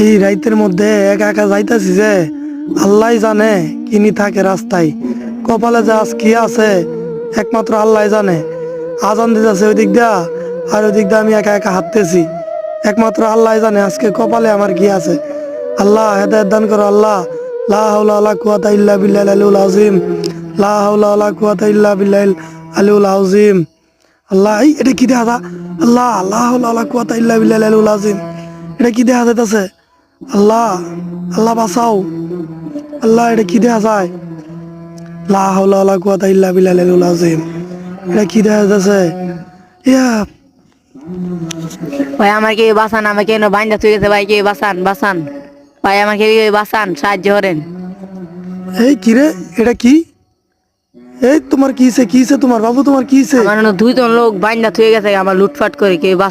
এই রাইতের মধ্যে একা একা যাইতাছি যে আল্লাহ জানে কিনি থাকে রাস্তায়। কপালে যে আজ কি আছে, একমাত্র আল্লাহ জানে। আজান দিতেছে ওই দিক দিয়া, আর ওই দিক দিয়ে আমি একা একা হাঁটতেছি। একমাত্র আল্লাহ জানে আজকে কপালে আমার কি আছে। আল্লাহ হেদায়ত দান করো আল্লাহ। লা হাওলা ওয়ালা কুওয়াতা ইল্লা বিল্লাহিল আলিউল আযীম। লা হাওলা ওয়ালা কুওয়াতা ইল্লা বিল্লাহিল আলিউল আযীম। আল্লাহ এটা কি দেখা আল্লাহ আল্লাহ আল্লাহ কুয়াতা ইল্লা বিল্লাহিল আলিউল আযীম। এটা কি দেখা যাইতাছে? আল্লাহ আল্লাহ বাঁচাও। আল্লাহ এটা কি দেখা যায়? লা হাওলা ওয়ালা কুওয়াতা ইল্লা বিল্লাহিল আলিউল আযীম। এটা কি দেখা যাচ্ছে? ইয়া। ভাই আমাকে বাঁচান আমাকে এনে বাইন্দা তুই গেছে ভাই কে বাঁচান বাঁচান। ভাই আমাকে বাঁচান সাহায্য করেন। এই কি রে? এটা কি? এই তোমার কিছে কিছে তোমার? বাবু তোমার কিছে আমার দুইজন লোক বাইন্দা থুয়ে গেছে আমার লুটফাট করে কে